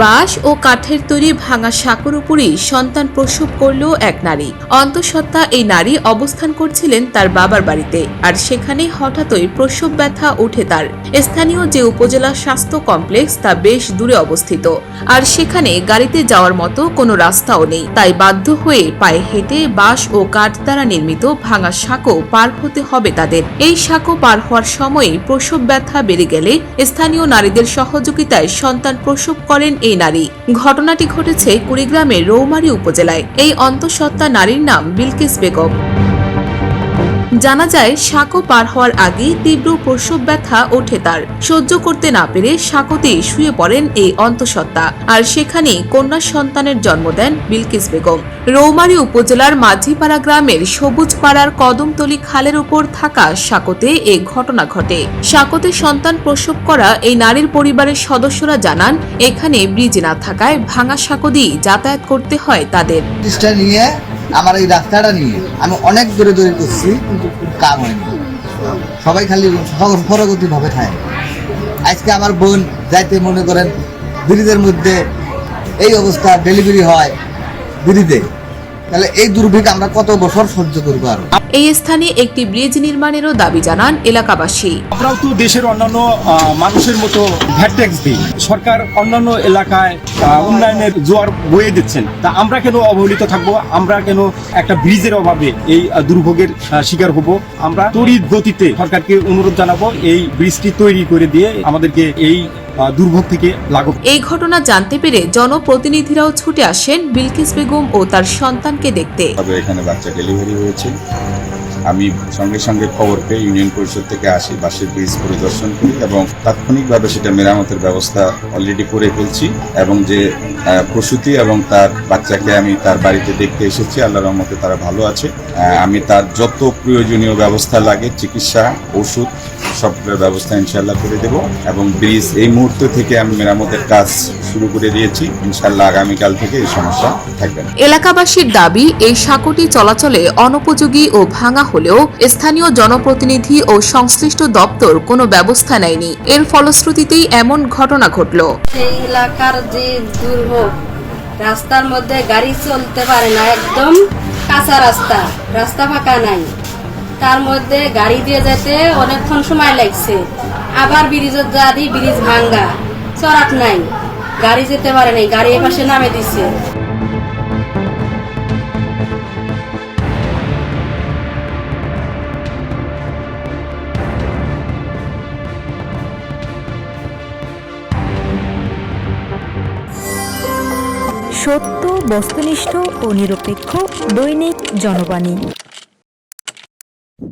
বাঁশ ও কাঠের তৈরি ভাঙা সাঁকোর উপরেই সন্তান প্রসব করল এক নারী। অন্তঃসত্ত্বা এই নারী অবস্থান করছিলেন তার বাবার বাড়িতে, আর সেখানে হঠাৎই প্রসব ব্যথা ওঠে তার। স্থানীয় যে উপজেলা স্বাস্থ্য কমপ্লেক্স তা বেশ দূরে অবস্থিত, আর সেখানে গাড়িতে যাওয়ার মতো কোনো রাস্তাও নেই। তাই বাধ্য হয়ে পায়ে হেঁটে বাঁশ ও কাঠ দ্বারা নির্মিত ভাঙা সাঁকো পার হতে হবে তাদের। এই সাঁকো পার হওয়ার সময়ই প্রসব ব্যথা বেড়ে গেলে স্থানীয় নারীদের সহযোগিতায় সন্তান প্রসব করেন এই নারী। ঘটনাটি ঘটেছে কুড়িগ্রামের রৌমারী উপজেলায়। এই অন্তঃসত্ত্বা নারীর নাম বিলকিস বেগম। জানা যায়, সাঁকো পার হওয়ার আগেই তীব্র প্রসব ব্যথা ওঠে তার। সহ্য করতে না পেরে সাঁকোতেই শুয়ে পড়েন এই অন্তঃসত্ত্বা। আর সেখানেই কন্যা সন্তানের জন্ম দেন বিলকিস বেগম। রৌমারী উপজেলার মাঝিপাড়া গ্রামের সবুজ পাড়ার কদমতলি খালের উপর থাকা সাঁকোতে এ ঘটনা ঘটে। সাঁকোতে সন্তান প্রসব করা এই নারীর পরিবারের সদস্যরা জানান, এখানে ব্রিজ না থাকায় ভাঙা সাঁকো দিয়ে যাতায়াত করতে হয় তাদের। আমার এই রাস্তাটা নিয়ে আমি অনেক দূরে দূরে করছি কিন্তু কাম হয়নি। সবাই খালি সরগতিভাবে খায় আজকে আমার বোন যাইতে মনে করেন, ব্রিজের মধ্যে এই অবস্থা ডেলিভারি হয় ব্রিজে। তাহলে এই দুর্ভিক্ষ আমরা কত বছর সহ্য করব আরও? এই স্থানে একটি ব্রিজ নির্মাণেরও দাবি জানান এলাকাবাসী। আমরাও তো দেশের অন্যান্য মানুষের মতো ভ্যাট ট্যাক্স দিই। সরকার অন্যান্য এলাকায় উন্নয়নের জোয়ার বয়ে দিচ্ছেন। তা আমরা কেন অবহেলিত থাকব? আমরা কেন একটা ব্রিজের অভাবে এই দুর্ভোগের শিকার হব? আমরা তড়িৎ গতিতে সরকারকে অনুরোধ জানাব এই ব্রিজটি তৈরি করে দিয়ে আমাদেরকে এই দুর্ভোগ থেকে লাঘব। এই ঘটনা জানতে পেরে জনপ্রতিনিধিরাও ছুটে আসেন বিলকিস বেগম ও তার সন্তানকে দেখতে। তবে এখানে বাচ্চা ডেলিভারি হয়েছে। আমি সঙ্গে সঙ্গে খবর পেয়ে ইউনিয়ন পরিষদ থেকে আসি বাসের ব্রিজ পরিদর্শন করি এবং তাৎক্ষণিকভাবে সেটা মেরামতের ব্যবস্থা অলরেডি করে ফেলছি এবং যে প্রসূতি এবং তার বাচ্চাকে আমি তার বাড়িতে দেখতে এসেছি আল্লাহ রহমতে তারা ভালো আছে। আমি তার যত প্রয়োজনীয় ব্যবস্থা লাগে চিকিৎসা ওষুধ সবটার ব্যবস্থা ইনশাল্লাহ করে দেব এবং ব্রিজ এই মুহূর্ত থেকে আমি মেরামতের কাজ শুরু করে দিয়েছি। ইনশাল্লাহ আগামীকাল থেকে এই সমস্যা থাকবে না। এলাকাবাসীর দাবি এই সাঁকোটি চলাচলে অনুপযোগী ও ভাঙা হলেও স্থানীয় জনপ্রতিনিধি ও সংশ্লিষ্ট দপ্তর কোনো ব্যবস্থা নেয়নি। এর ফলশ্রুতিতেই এমন ঘটনা ঘটল। সেই এলাকার যে দুর্ভোগ রাস্তার মধ্যে গাড়ি চলতে পারে না একদম কাঁচা রাস্তা রাস্তা ফাঁকা নাই। তার মধ্যে গাড়ি দিয়ে যেতে অনেকক্ষণ সময় লাগছে। আবার ব্রিজের দিই ব্রিজ ভাঙ্গা। চড়াট নাই। গাড়ি যেতে পারে নাই, গাড়ি এপাশে নামে দিছে। সত্য, বস্তুনিষ্ঠ ও নিরপেক্ষ দৈনিক জনবাণী।